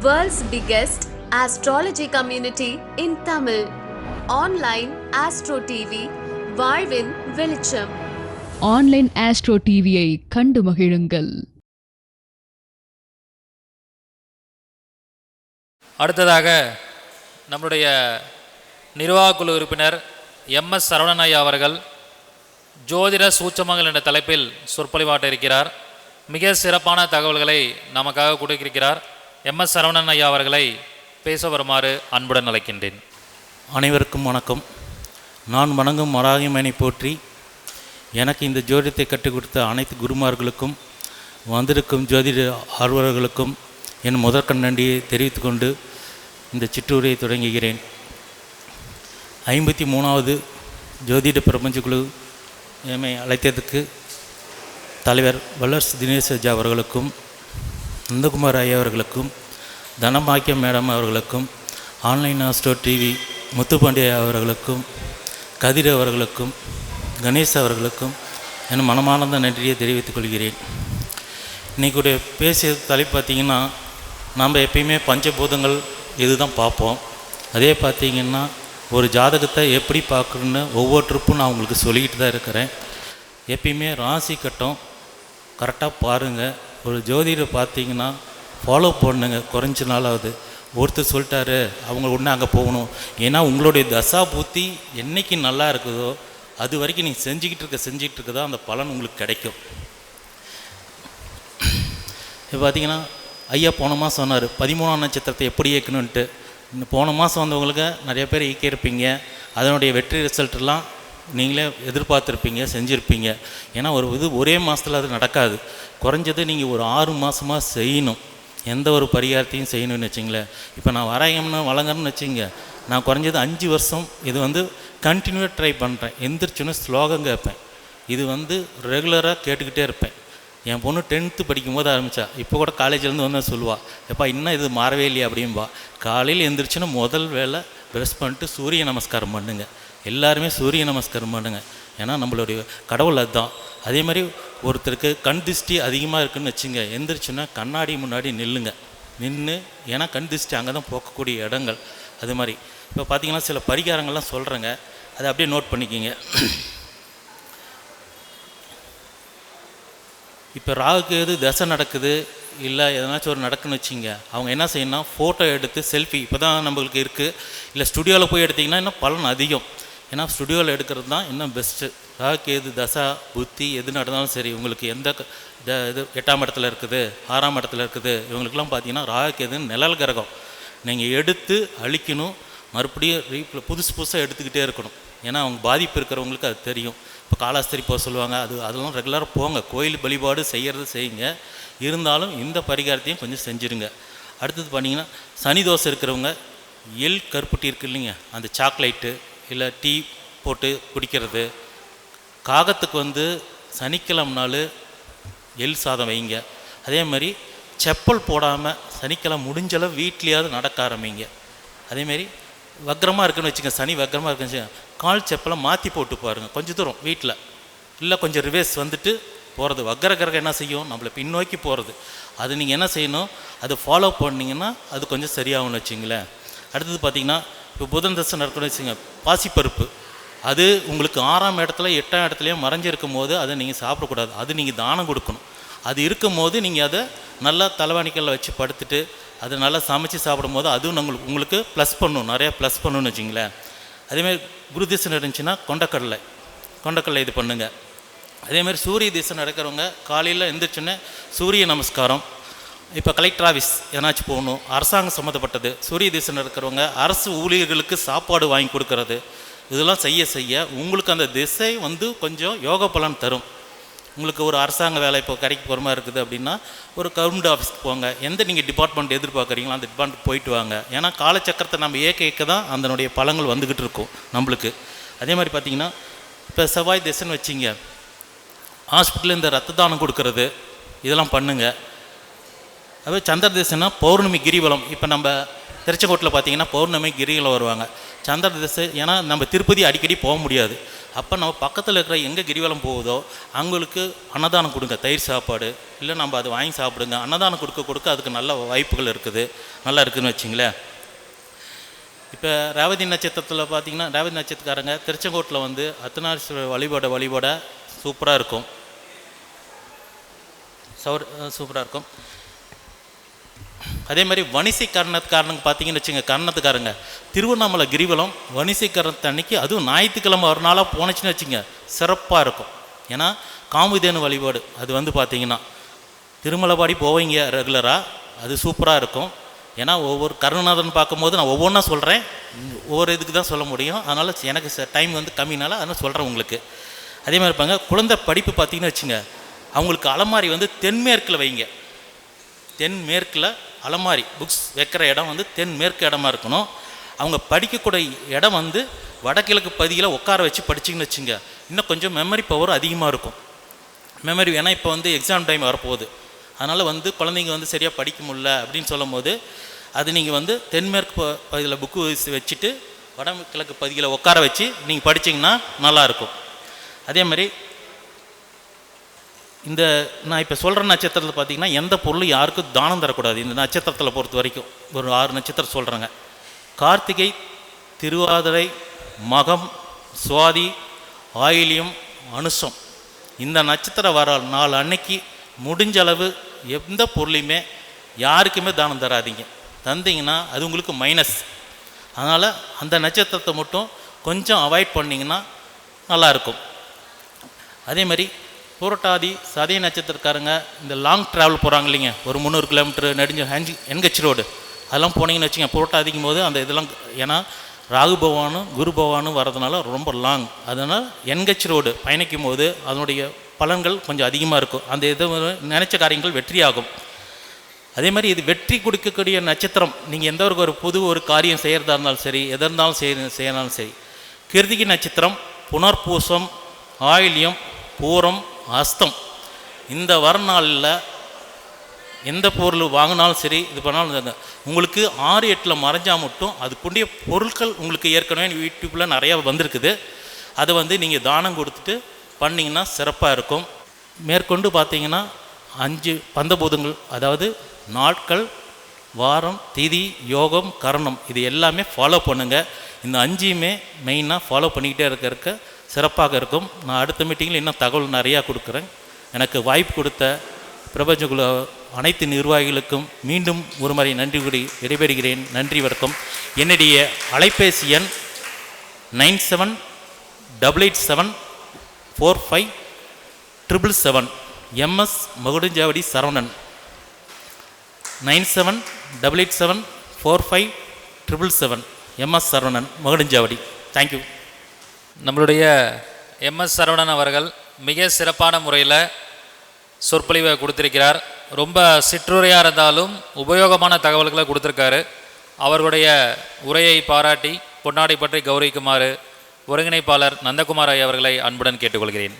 World's biggest astrology community in Tamil. Online Astro TV, வாழ்வின் வெளிச்சம். Online astro டிவியை கண்டு மகிழுங்கள். அடுத்ததாக நம்முடைய நிர்வாக குழு உறுப்பினர் எம்எஸ் சரவணன் ஐயா அவர்கள் ஜோதிட சூட்சமங்கள் என்ற தலைப்பில் சொற்பொழிவாட்ட இருக்கிறார். மிக சிறப்பான தகவல்களை நமக்காக எம் எஸ் சரவணன் ஐயா அவர்களை பேச வருமாறு அன்புடன் அழைக்கின்றேன். அனைவருக்கும் வணக்கம். நான் வணங்கும் மராகிமனை போற்றி எனக்கு இந்த ஜோதிடத்தை கற்றுக் கொடுத்த அனைத்து குருமார்களுக்கும் வந்திருக்கும் ஜோதிட ஆர்வலர்களுக்கும் என் முதற்கண் நன்றியை தெரிவித்துக்கொண்டு இந்த சிற்றூரை தொடங்குகிறேன். ஐம்பத்தி மூணாவது ஜோதிட பிரபஞ்ச குழு எம்மை அழைத்ததுக்கு தலைவர் வல்லர்ஸ் தினேஷ் அஜா அவர்களுக்கும் நந்தகுமார் ஐயா அவர்களுக்கும் தனபாக்கியம் மேடம் அவர்களுக்கும் ஆன்லைன் ஆஸ்டோ டிவி முத்துப்பாண்டிய அவர்களுக்கும் கதிர் அவர்களுக்கும் கணேஷ் அவர்களுக்கும் என் மனமார்ந்த நன்றியை தெரிவித்துக் கொள்கிறேன். இன்றைக்குடைய பேசிய தலைப்பு பார்த்திங்கன்னா நாம் எப்பயுமே பஞ்சபூதங்கள் இதுதான் பார்ப்போம். அதே பார்த்திங்கன்னா ஒரு ஜாதகத்தை எப்படி பார்க்கணுன்னு ஒவ்வொரு ட்ரிப்பும் நான் உங்களுக்கு சொல்லிக்கிட்டு தான் இருக்கிறேன். எப்பயுமே ராசி கட்டம் கரெக்டாக பாருங்கள் ஒரு ஜோதிடர் பார்த்தீங்கன்னா ஃபாலோ பண்ணுங்க. குறைஞ்ச நாளாவது ஒருத்தர் சொல்லிட்டாரு அவங்க உடனே அங்கே போகணும். ஏன்னா உங்களுடைய தசா புத்தி என்றைக்கு நல்லா இருக்குதோ அது வரைக்கும் நீங்கள் செஞ்சுக்கிட்டு இருக்க செஞ்சுக்கிட்டு இருக்கதோ அந்த பலன் உங்களுக்கு கிடைக்கும். இப்போ பார்த்தீங்கன்னா ஐயா போன மாதம் சொன்னார் பதிமூணாம் நட்சத்திரத்தை எப்படி இயக்கணுன்ட்டு இந்த போன மாதம் வந்தவங்களுக்கு நிறைய பேர் இயக்கியிருப்பீங்க. அதனுடைய வெற்றி ரிசல்ட்லாம் நீங்களே எதிர்பார்த்துருப்பீங்க செஞ்சுருப்பீங்க. ஏன்னா ஒரு இது ஒரே மாதத்தில் அது நடக்காது. குறைஞ்சது நீங்கள் ஒரு ஆறு மாதமாக செய்யணும். எந்த ஒரு பரிகாரத்தையும் செய்யணும்னு வச்சிங்களேன். இப்போ நான் வரையம்னு வழங்கணும்னு வச்சிங்க. நான் குறைஞ்சது அஞ்சு வருஷம் இது வந்து கண்டினியூவாக ட்ரை பண்ணுறேன் எந்திரிச்சுன்னு ஸ்லோகம் கேட்பேன். இது வந்து ரெகுலராக கேட்டுக்கிட்டே இருப்பேன். என் பொண்ணு டென்த்து படிக்கும்போது ஆரம்பித்தா இப்போ கூட காலேஜ்லேருந்து வந்து சொல்லுவா. எப்பா இன்னும் இது மாறவே இல்லையா? அப்படின்பா காலையில் எந்திரிச்சுன்னா முதல் வேலை ப்ரெஷ் பண்ணிட்டு சூரிய நமஸ்காரம் பண்ணுங்கள் எல்லாருமே சூரிய நமஸ்காரம் பண்ணுங்க. ஏன்னா நம்மளுடைய கடவுள் அதுதான். அதே மாதிரி ஒருத்தருக்கு கண் திருஷ்டி அதிகமாக இருக்குன்னு வச்சுங்க எந்திரிச்சுன்னா கண்ணாடி முன்னாடி நில்லுங்க. நின்று ஏன்னா கண் திருஷ்டி அங்கே தான் போக்கக்கூடிய இடங்கள். அது மாதிரி. இப்போ பார்த்தீங்கன்னா சில பரிகாரங்கள்லாம் சொல்கிறேங்க அதை அப்படியே நோட் பண்ணிக்கிங்க. இப்போ ராகுக்கு எது தசை நடக்குது இல்லை எதனாச்சும் ஒரு நடக்குன்னு வச்சிங்க அவங்க என்ன செய்யணும்னா ஃபோட்டோ எடுத்து செல்ஃபி இப்போ தான் நம்மளுக்கு இருக்குது இல்லை ஸ்டுடியோவில் போய் எடுத்திங்கன்னா இன்னும் பலன் அதிகம். ஏன்னா ஸ்டுடியோவில் எடுக்கிறது தான் இன்னும் பெஸ்ட்டு ராகுக்கு எது தசா புத்தி எது நடந்தாலும் சரி உங்களுக்கு எந்த க- த- இது எட்டாம் இடத்துல இருக்குது ஆறாம் இடத்துல இருக்குது இவங்களுக்கெல்லாம் பார்த்தீங்கன்னா ராகு எதுன்னு நிழல் கிரகம். நீங்கள் எடுத்து அழிக்கணும் மறுபடியும் ரீப்ல புதுசு புதுசாக எடுத்துக்கிட்டே இருக்கணும். ஏன்னா அவங்க பாதிப்பு இருக்கிறவங்களுக்கு அது தெரியும். இப்போ காலாஸ்திரி போக சொல்லுவாங்க அது அதெல்லாம் ரெகுலராக போங்க. கோயில் வழிபாடு செய்கிறது செய்யுங்க. இருந்தாலும் இந்த பரிகாரத்தையும் கொஞ்சம் செஞ்சுருங்க. அடுத்தது பார்த்தீங்கன்னா சனி தோசை இருக்கிறவங்க எள் கருப்பட்டி இருக்கு இல்லைங்க அந்த சாக்லேட்டு இல்லை டீ போட்டு குடிக்கிறது. காகத்துக்கு வந்து சனிக்கிழமை நாள் எள் சாதம் வைங்க. அதே மாதிரி செப்பல் போடாமல் சனிக்கிழமை முடிஞ்சளவு வீட்லேயாவது நடக்க ஆரம்பிங்க. அதேமாரி வக்ரமாக இருக்குன்னு வச்சுங்க சனி வக்ரமாக இருக்குன்னு வச்சுங்க கால் செப்பலை மாற்றி போட்டு பாருங்கள் கொஞ்சம் தூரம் வீட்டில் இல்லை கொஞ்சம் ரிவேஸ் வந்துட்டு போகிறது வக்ர கிரகம் என்ன செய்யும்? நம்மளை பின்னோக்கி போகிறது அது நீங்கள் என்ன செய்யணும்? அது ஃபாலோ பண்ணீங்கன்னா அது கொஞ்சம் சரியாகும்னு வச்சிங்களேன். அடுத்தது பார்த்திங்கன்னா இப்போ புதன் தசை நடக்கணும்னு வச்சுங்க பாசிப்பருப்பு. அது உங்களுக்கு ஆறாம் இடத்துல எட்டாம் இடத்துலையும் மறைஞ்சிருக்கும் போது அதை நீங்கள் சாப்பிடக்கூடாது. அது நீங்கள் தானம் கொடுக்கணும். அது இருக்கும் போது நீங்கள் அதை நல்லா தலைவாணிக்கல்ல வச்சு படுத்துட்டு அதை நல்லா சமைச்சு சாப்பிடும் போது அதுவும் உங்களுக்கு உங்களுக்கு ப்ளஸ் பண்ணும். நிறையா ப்ளஸ் பண்ணணும்னு வச்சிங்களேன் அதேமாதிரி குரு திசை நடந்துச்சுன்னா கொண்டக்கடலை. கொண்டக்கடலை இது பண்ணுங்கள் அதேமாதிரி சூரிய திசை நடக்கிறவங்க காலையில் எந்திரிச்சோன்னே சூரிய நமஸ்காரம். இப்போ கலெக்டர் ஆஃபீஸ் ஏதாச்சும் போகணும்? அரசாங்கம் சம்மந்தப்பட்டது. சூரிய திசை இருக்கிறவங்க அரசு ஊழியர்களுக்கு சாப்பாடு வாங்கி கொடுக்கறது. இதெல்லாம் செய்ய செய்ய உங்களுக்கு அந்த திசை வந்து கொஞ்சம் யோக பலன் தரும். உங்களுக்கு ஒரு அரசாங்க வேலை இப்போ கடைக்கு போகிற மாதிரி இருக்குது அப்படின்னா ஒரு கவர்மெண்ட் ஆஃபீஸ்க்கு போங்க. எந்த நீங்கள் டிபார்ட்மெண்ட் எதிர்பார்க்குறீங்களோ அந்த டிபார்ட்மெண்ட் போயிட்டு வாங்க. ஏன்னா காலச்சக்கரத்தை நம்ம ஏக்க ஏக்க தான் அதனுடைய பலங்கள் வந்துக்கிட்டு இருக்கும் நம்மளுக்கு. அதே மாதிரி பார்த்தீங்கன்னா இப்போ செவ்வாய் திசைன்னு வச்சிங்க. ஹாஸ்பிட்டலில் இந்த ரத்த தானம் கொடுக்கறது. இதெல்லாம் பண்ணுங்கள் அதுவே சந்திர திசைனா பௌர்ணமி கிரிவலம். இப்போ நம்ம திருச்செங்கோட்டில் பார்த்தீங்கன்னா பௌர்ணமி கிரிவலம் வருவாங்க. சந்திர திசை ஏன்னா நம்ம திருப்பதி அடிக்கடி போக முடியாது. அப்போ நம்ம பக்கத்தில் இருக்கிற எங்கே கிரிவலம் போகுதோ அவங்களுக்கு அன்னதானம் கொடுங்க தயிர் சாப்பாடு. இல்லை நம்ம அதை வாங்கி சாப்பிடுங்க அன்னதானம் கொடுக்க கொடுக்க அதுக்கு நல்ல வாய்ப்புகள் இருக்குது. நல்லா இருக்குதுன்னு வச்சிங்களேன். இப்போ ரேவதி நட்சத்திரத்தில் பார்த்தீங்கன்னா ரேவதி நட்சத்திரக்காரங்க திருச்செங்கோட்டில் வந்து அர்த்தநாரீஸ்வரர் வழிபாட வழிபாட சூப்பராக இருக்கும். சௌர் சூப்பராக இருக்கும். அதே மாதிரி வணிசை கர்ணத்துக்காரனுங்க பார்த்தீங்கன்னு வச்சுங்க கர்ணத்துக்காரங்க. திருவண்ணாமலை கிரிவலம் வணிசை கர்ணத்து அன்னைக்கு அதுவும் ஞாயிற்றுக்கிழமை ஒரு நாளாக போனச்சுன்னு வச்சுங்க சிறப்பாக இருக்கும். ஏன்னா காமுதேனு வழிபாடு அது வந்து பார்த்தீங்கன்னா திருமலைபாடி போவீங்க ரெகுலராக அது சூப்பராக இருக்கும். ஏன்னா ஒவ்வொரு கருணநாதன் பார்க்கும்போது நான் ஒவ்வொன்றா சொல்கிறேன் ஒவ்வொரு இதுக்கு தான் சொல்ல முடியும். அதனால் எனக்கு டைம் வந்து கம்மினால அதனால் சொல்கிறேன் உங்களுக்கு. அதே மாதிரி இருப்பாங்க குழந்தை படிப்பு பார்த்தீங்கன்னு வச்சுங்க அவங்களுக்கு அலமாரி வந்து தென்மேற்கில் வைங்க. தென்மேற்கில் அலமாரி புக்ஸ் வைக்கிற இடம் வந்து தென்மேற்கு இடமா இருக்கணும். அவங்க படிக்கக்கூடிய இடம் வந்து வடகிழக்கு பகுதியில் உட்கார வச்சு படிச்சிங்கன்னு வச்சுங்க இன்னும் கொஞ்சம் மெமரி பவர் அதிகமாக இருக்கும். மெமரி ஏன்னா இப்போ வந்து எக்ஸாம் டைம் வரப்போகுது. அதனால் வந்து குழந்தைங்க வந்து சரியாக படிக்க முடில அப்படின்னு சொல்லும் போது அது நீங்கள் வந்து தென்மேற்கு ப- பகுதியில் புக்கு வச்சுட்டு வடகிழக்கு பகுதியில் உட்கார வச்சு நீங்கள் படிச்சிங்கன்னா நல்லாயிருக்கும் அதே மாதிரி இந்த நான் இப்போ சொல்கிற நட்சத்திரத்தில் பார்த்தீங்கன்னா எந்த பொருளும் யாருக்கும் தானம் தரக்கூடாது. இந்த நட்சத்திரத்தில் பொறுத்த வரைக்கும். ஒரு ஆறு நட்சத்திரம் சொல்கிறேங்க கார்த்திகை திருவாதிரை மகம் சுவாதி ஆயிலியம் அனுசம் இந்த நட்சத்திரம் வர நாலு அன்னைக்கு முடிஞ்ச அளவு எந்த பொருளையுமே யாருக்குமே தானம் தராதீங்க. தந்தீங்கன்னா அது உங்களுக்கு மைனஸ் அதனால் அந்த நட்சத்திரத்தை மட்டும் கொஞ்சம் அவாய்ட் பண்ணிங்கன்னா நல்லாயிருக்கும் அதே மாதிரி புரட்டாதி சதய நட்சத்திரக்காரங்க இந்த லாங் ட்ராவல் போகிறாங்க இல்லைங்க. ஒரு முந்நூறு கிலோமீட்டர் நெடுஞ்ச ஹேஞ்சி என்கச் ரோடு அதெல்லாம் போனீங்கன்னு வச்சுங்க புரட்டாதிக்கும் போது அந்த இதெல்லாம் ஏன்னா ராகு பகவானும் குரு பகவானும் வரதுனால ரொம்ப லாங் அதனால் என்கச் ரோடு பயணிக்கும் போது அதனுடைய பலன்கள் கொஞ்சம் அதிகமாக இருக்கும். அந்த இது நினச்ச காரியங்கள் வெற்றியாகும். அதே மாதிரி இது வெற்றி கொடுக்கக்கூடிய நட்சத்திரம். நீங்கள் எந்த ஒரு ஒரு புது ஒரு காரியம் செய்கிறதா இருந்தாலும் சரி எதாக இருந்தாலும் செய்ய செய்யறாலும் சரி. கிருதிகி நட்சத்திரம் புனர்பூசம் ஆயில்யம் பூரம் அஸ்தம். இந்த வரநாளில் எந்த பொருள் வாங்கினாலும் சரி இது பண்ணாலும் உங்களுக்கு ஆறு எட்டில் மறைஞ்சால் மட்டும் அதுக்குண்டிய பொருட்கள் உங்களுக்கு ஏற்கனவே யூடியூப்பில் நிறையா வந்திருக்குது. அதை வந்து நீங்கள் தானம் கொடுத்துட்டு பண்ணிங்கன்னா சிறப்பாக இருக்கும். மேற்கொண்டு பார்த்தீங்கன்னா அஞ்சு பந்தபூதங்கள் அதாவது நாட்கள் வாரம் திதி யோகம் கரணம் இது எல்லாமே ஃபாலோ பண்ணுங்கள் இந்த அஞ்சையுமே மெயினாக ஃபாலோ பண்ணிக்கிட்டே இருக்க இருக்க சிறப்பாக இருக்கும். நான் அடுத்த மீட்டிங்கில் இன்னும் தகவல் நிறையா கொடுக்குறேன். எனக்கு வாய்ப்பு கொடுத்த பிரபஞ்சகுல அனைத்து நிர்வாகிகளுக்கும் மீண்டும் ஒருமுறை நன்றி கூடி விடைபெறுகிறேன். நன்றி வணக்கம். என்னுடைய அலைபேசி எண் nine seven double eight seven four five triple seven. MS Magudanchavadi Saravanan. Nine seven double eight seven four five triple seven. MS Saravanan Magudanchavadi. Thank you நம்மளுடைய எம்எஸ் சரவணன் அவர்கள் மிக சிறப்பான முறையில் சொற்பொழிவை கொடுத்திருக்கிறார். ரொம்ப சிற்றுரையாக இருந்தாலும் உபயோகமான தகவல்களை கொடுத்துருக்காரு. அவர்களுடைய உரையை பாராட்டி பொன்னாடை பற்றி கௌரவிக்குமாறு ஒருங்கிணைப்பாளர் நந்தகுமார் ஐயா அவர்களை அன்புடன் கேட்டுக்கொள்கிறேன்.